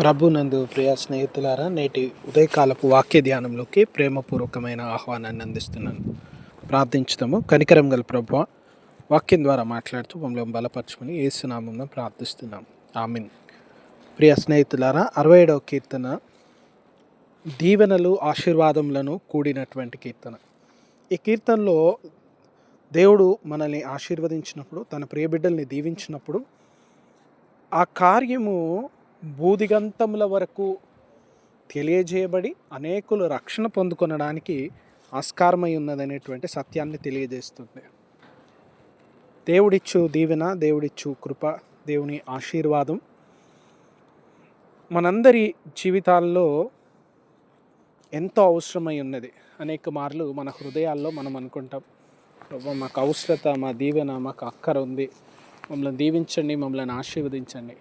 ప్రభునందు ప్రియ స్నేహితులారా నేటి ఉదయకాలపు వాక్య ధ్యానంలోకి ప్రేమపూర్వకమైన ఆహ్వానాన్ని అందిస్తున్నాను. ప్రార్థించుతాము కనికరం గల ప్రభు వాక్యం ద్వారా మాట్లాడుతూ మమ్మల్ని బలపరచుకుని ఏసునామం ప్రార్థిస్తున్నాం. ఆమెన్. ప్రియ స్నేహితులారా అరవై ఏడవ కీర్తన దీవెనలు ఆశీర్వాదములను కూడినటువంటి కీర్తన. ఈ కీర్తనలో దేవుడు మనల్ని ఆశీర్వదించినప్పుడు తన ప్రియబిడ్డల్ని దీవించినప్పుడు ఆ కార్యము బూదిగంతముల వరకు తెలియజేయబడి అనేకులు రక్షణ పొందుకొనడానికి ఆస్కారమై ఉన్నదనేటువంటి సత్యాన్ని తెలియజేస్తుంది. దేవుడిచ్చు దీవెన దేవుడిచ్చు కృప దేవుని ఆశీర్వాదం. మనందరి జీవితాల్లో ఎంతో అవసరమై ఉన్నది. అనేక మార్లు మన హృదయాల్లో మనం అనుకుంటాం మాకు అవసరత మా దీవెన మాకు అక్కర ఉంది మమ్మల్ని దీవించండి మమ్మల్ని ఆశీర్వదించండి.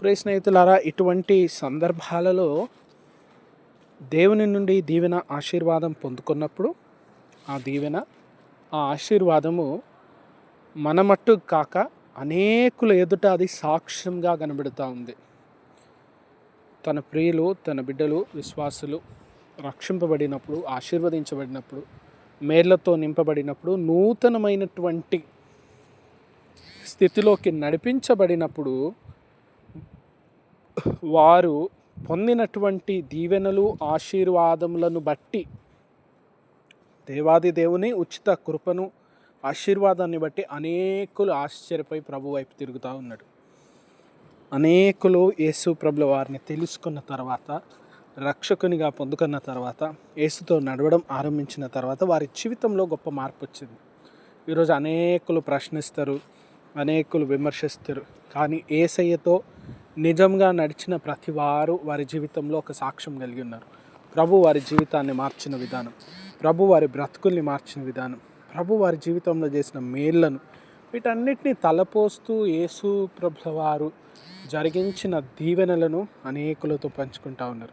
ప్రియ స్నేహితులారా ఇటువంటి సందర్భాలలో దేవుని నుండి దీవెన ఆశీర్వాదం పొందుకున్నప్పుడు ఆ దీవెన ఆ ఆశీర్వాదము మన మట్టు కాక అనేకుల ఎదుట అది సాక్ష్యంగా కనబడుతూ ఉంది. తన ప్రియులు తన బిడ్డలు విశ్వాసులు రక్షింపబడినప్పుడు ఆశీర్వదించబడినప్పుడు మేళ్ళతో నింపబడినప్పుడు నూతనమైనటువంటి స్థితిలోకి నడిపించబడినప్పుడు వారు పొందినటువంటి దీవెనలు ఆశీర్వాదములను బట్టి దేవాది దేవుని ఉచిత కృపను ఆశీర్వాదాన్ని బట్టి అనేకులు ఆశ్చర్యపై ప్రభు వైపు తిరుగుతూ ఉన్నాడు. అనేకులు యేసు ప్రభుల వారిని తెలుసుకున్న తర్వాత రక్షకునిగా పొందుకున్న తర్వాత యేసుతో నడవడం ఆరంభించిన తర్వాత వారి జీవితంలో గొప్ప మార్పు వచ్చింది ఈరోజు అనేకులు ప్రశ్నిస్తారు అనేకులు విమర్శిస్తారు కానీ ఏసయ్యతో నిజంగా నడిచిన ప్రతి వారు వారి జీవితంలో ఒక సాక్ష్యం కలిగి ఉన్నారు. ప్రభు వారి జీవితాన్ని మార్చిన విధానం ప్రభు వారి బ్రతుకుల్ని మార్చిన విధానం ప్రభు వారి జీవితంలో చేసిన మేళ్ళను వీటన్నిటిని తలపోస్తూ యేసు ప్రభుల వారు జరిగించిన దీవెనలను అనేకులతో పంచుకుంటా ఉన్నారు.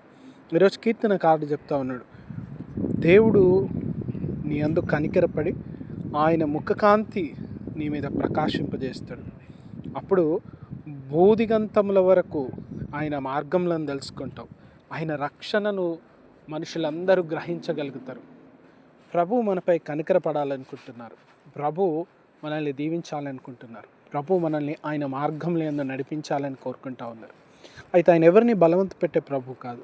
ఈరోజు కీర్తన కార్డు చెప్తా ఉన్నాడు. దేవుడు నీ అందు కనికరపడి ఆయన ముఖకాంతి నీ మీద ప్రకాశింపజేస్తాడు. అప్పుడు బోధిగంతముల వరకు ఆయన మార్గంలను తెలుసుకుంటాం. ఆయన రక్షణను మనుషులందరూ గ్రహించగలుగుతారు. ప్రభు మనపై కనికరపడాలనుకుంటున్నారు. ప్రభు మనల్ని దీవించాలనుకుంటున్నారు. ప్రభు మనల్ని ఆయన మార్గంలో ఏందో నడిపించాలని కోరుకుంటా ఉన్నారు. అయితే ఆయన ఎవరిని బలవంత పెట్టే ప్రభు కాదు.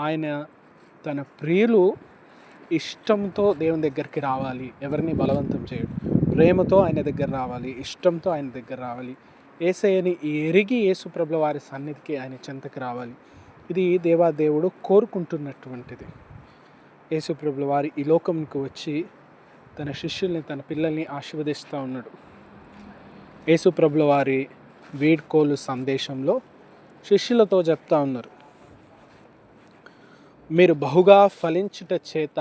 ఆయన తన ప్రియులు ఇష్టంతో దేవుని దగ్గరికి రావాలి. ఎవరిని బలవంతం చేయడు. ప్రేమతో ఆయన దగ్గర రావాలి. ఇష్టంతో ఆయన దగ్గర రావాలి. ఏసయ్యని ఎరిగి యేసుప్రభుల వారి సన్నిధికి ఆయన చెంతకి రావాలి. ఇది దేవాదేవుడు కోరుకుంటున్నటువంటిది. యేసుప్రభుల వారి ఈ లోకంకి వచ్చి తన శిష్యుల్ని తన పిల్లల్ని ఆశీర్వదిస్తూ ఉన్నాడు. యేసుప్రభుల వారి వీడ్కోలు సందేశంలో శిష్యులతో చెప్తా ఉన్నారు. మీరు బహుగా ఫలించుట చేత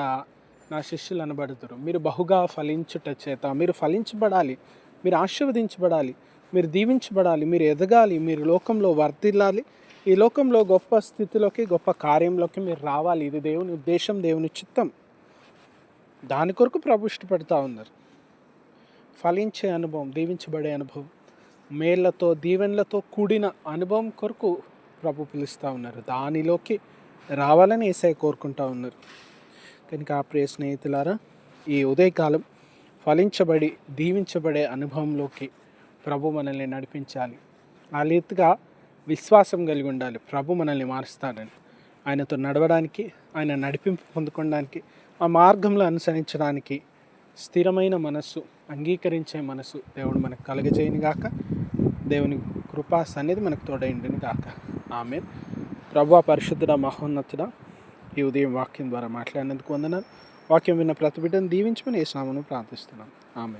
నా శిష్యులు అనబడుతారు మీరు బహుగా ఫలించుట చేత మీరు ఫలించబడాలి. మీరు ఆశీర్వదించబడాలి. మీరు దీవించబడాలి మీరు ఎదగాలి మీరు లోకంలో వర్ధిల్లాలి. ఈ లోకంలో గొప్ప స్థితిలోకి గొప్ప కార్యంలోకి మీరు రావాలి. ఇది దేవుని ఉద్దేశం దేవుని చిత్తం. దాని కొరకు ప్రభు ఇష్టపడుతూ ఉన్నారు. ఫలించే అనుభవం దీవించబడే అనుభవం మేళ్ళతో దీవెనలతో కూడిన అనుభవం కొరకు ప్రభు పిలుస్తూ ఉన్నారు. దానిలోకి రావాలని ఏసై కోరుకుంటా ఉన్నారు. కనుక ఆ ప్రియ స్నేహితులారా ఈ ఉదయకాలం ఫలించబడి దీవించబడే అనుభవంలోకి ప్రభు మనల్ని నడిపించాలి. ఆ రీతిగా విశ్వాసం కలిగి ఉండాలి. ప్రభు మనల్ని మారుస్తాడని. ఆయనతో నడవడానికి ఆయన నడిపింపు పొందుకోవడానికి ఆ మార్గంలో అనుసరించడానికి స్థిరమైన మనస్సు అంగీకరించే మనసు దేవుడు మనకు కలగజేయని గాక. దేవుని కృపా సన్నిధి మనకు తోడైండిని గాక. ఆమె ప్రభు పరిశుద్ధుడ మహోన్నతుడ ఈ ఉదయం వాక్యం ద్వారా మాట్లాడినందుకు వందనాలు. వాక్యం విన్న ప్రతి బిడ్డను దీవించమని ఏ స్నామను ప్రార్థిస్తున్నాం. ఆమె